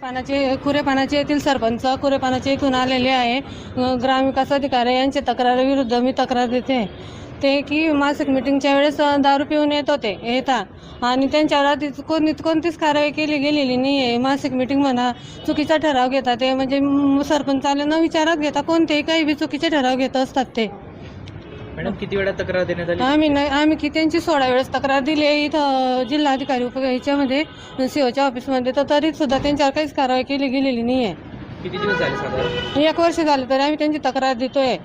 पानाचे कुरेपानाचे येथील सरपंच कुरेपानाचे इथून आलेले आहे. ग्रामविकास अधिकारी यांच्या तक्रारीविरुद्ध मी तक्रार देते. ते की मासिक मिटिंगच्या वेळेस दारू पिऊन येत होते येतात आणि त्यांच्यावर आधी कोणतीच कारवाई केली गेलेली नाही आहे मासिक मिटिंग म्हणा चुकीचा ठराव घेतात. ते म्हणजे सरपंचाला न विचारात घेता कोणतेही काही बी चुकीचे ठराव घेत असतात ते. मॅडम किती वेळा तक्रार देण्यात आली? आम्ही नाही आम्ही की त्यांची सोळा वेळेस तक्रार दिली आहे. इथं जिल्हाधिकारी उप ह्याच्यामध्ये सीओच्या ऑफिसमध्ये तर तरी सुद्धा त्यांच्यावर काहीच कारवाई केली गेलेली नाही आहे. किती दिवस झाले साधारण? एक वर्ष झालं तरी आम्ही त्यांची तक्रार देतोय.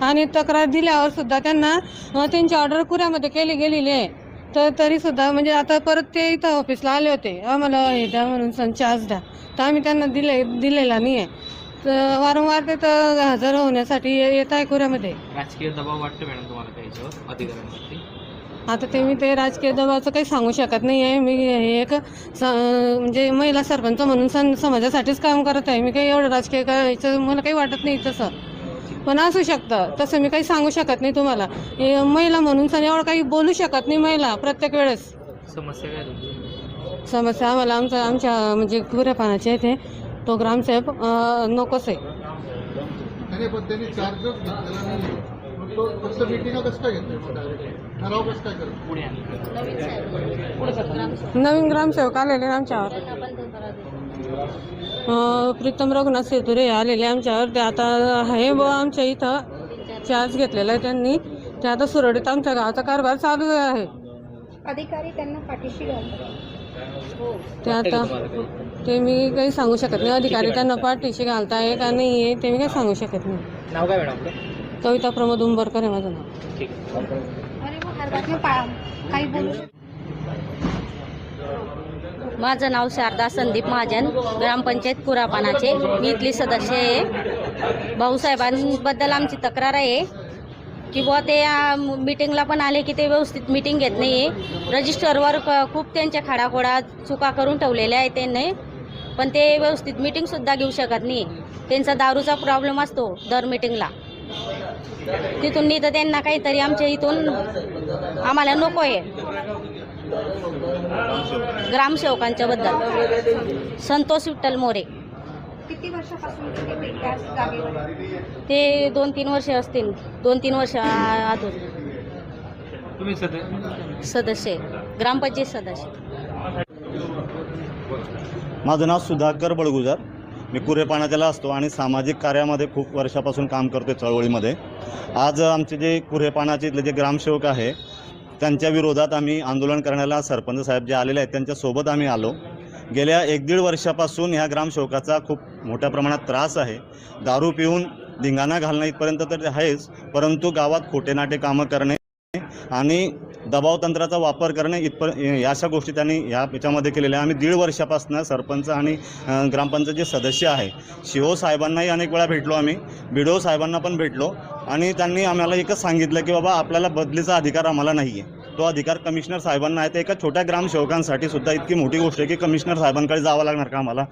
आणि तक्रार दिल्यावर सुद्धा त्यांना अं, त्यांची ऑर्डर कुऱ्यामध्ये केली गेलेली आहे. तर तरी सुद्धा म्हणजे आता परत ते इथं ऑफिसला आले होते. आम्हाला हे द्या म्हणून सण चार्ज द्या. तर आम्ही त्यांना दिले दिलेला नाही आहे. तर वारंवार ते तर हजर होण्यासाठी येत आहे कुऱ्यामध्ये राजकीय दबाव वाटतो मॅडम तुम्हाला त्या याच्यावर अधिकाऱ्यांवरती? आता ते मी ते राजकीय दबावाचं काही सांगू शकत नाही आहे. मी हे एक स- म्हणजे महिला सरपंच म्हणून सं समाजासाठीच काम करत आहे. मी काही एवढं राजकीय करायचं मला काही वाटत नाही तसं. पण असू शकतं. तसं मी काही सांगू शकत नाही तुम्हाला. हे महिला म्हणून सण एवढं काही बोलू शकत नाही महिला प्रत्येक वेळेस. समस्या काय तुमची? समस्या आम्हाला आमच्या आमच्या म्हणजे खुऱ्या पाण्याचे इथे तो ग्रामसाहेब नकोच आहे नाही पण त्यांनी चार्जच घेतलेला नाही मग तो फक्त मिटिंग कसं काय घेतोय डायरेक्ट ठराव कसं काय करतो पुढे आणलं. नवीन ग्रामसेवक आलेले आमच्यावर. अं, प्रीतम रघुनाथ सेतुरे आलेले आमच्यावर. ते आता आहे ब आमच्या इथं चार्ज घेतलेला आहे त्यांनी. ते आता सुरळीत आमच्या गावाचा कारभार चालू आहे. अधिकारी त्यांना पाठीशी घालतात. ते आता ते मी काही सांगू शकत नाही. अधिकारी त्यांना पाठीशी घालताय का नाही आहे ते मी काही सांगू शकत नाही. नाव काय मॅडम आपलं? कविता प्रमोद उंबरकर आहे माझं नाव. ठीक माझं नाव शारदा संदीप महाजन ग्रामपंचायत कुरापानाचे. मी इथली सदस्य आहे. भाऊसाहेबांबद्दल आमची तक्रार आहे. की बुवा ते मिटिंगला मीटिंगला पण आले की ते व्यवस्थित मीटिंग घेत नाही आहे रजिस्टरवर क- खूप त्यांच्या खाडाखोडा चुका करून ठेवलेल्या आहेत त्यांनी. पण ते व्यवस्थित मीटिंगसुद्धा घेऊ शकत नाही. त्यांचा दारूचा प्रॉब्लेम असतो दर मीटिंगला तिथून नाही तर त्यांना काहीतरी आमच्या इथून आम्हाला नको आहे ग्रामसेवकांच्याबद्दल संतोष विठ्ठल मोरे. किती वर्षापासून ते दोन तीन वर्ष असतील. दोन तीन वर्ष आ- अजून तुम्ही सध्या सदस्य. आहे. ग्रामपंचायत सदस्य. माझं नाव सुधाकर बळगुजर. मी कुरे पाण्याच्याला असतो आणि सामाजिक कार्यामध्ये खूप वर्षापासून काम करतो चळवळीमध्ये. आज आमचे जे कुरे पाण्याचे इथले जे ग्रामसेवक आहे त्यांच्या विरोधात आम्ही आंदोलन करण्याला सरपंच साहेब जे आलेले आहेत त्यांच्यासोबत आम्ही आलो. गेल्या एक दीड वर्षापासून ह्या ग्रामसेवकाचा खूप मोठ्या प्रमाणात त्रास आहे. दारू पिऊन धिंगाणा घालणं इथपर्यंत तर आहेच परंतु गावात खोटे नाटे कामं करणे आणि दबाव तंत्राचा वापर करणे इथपर या अशा गोष्टी त्यांनी ह्या याच्यामध्ये केलेल्या आहे आम्ही दीड वर्षापासून सरपंच आणि ग्रामपंचायत जे सदस्य आहे. शिओ साहेबांनाही अनेक वेळा भेटलो आम्ही. बी साहेबांना पण भेटलो आणि त्यांनी आम्हाला एकच सांगितलं की बाबा आपल्याला बदलीचा अधिकार आम्हाला नाही आहे तो अधिकार कमिशनर साहेबांना आहे. ते एका छोट्या ग्रामसेवकांसाठी सुद्धा इतकी मोठी गोष्ट आहे की कमिशनर साहेबांकडे जावं लागणार का आम्हाला?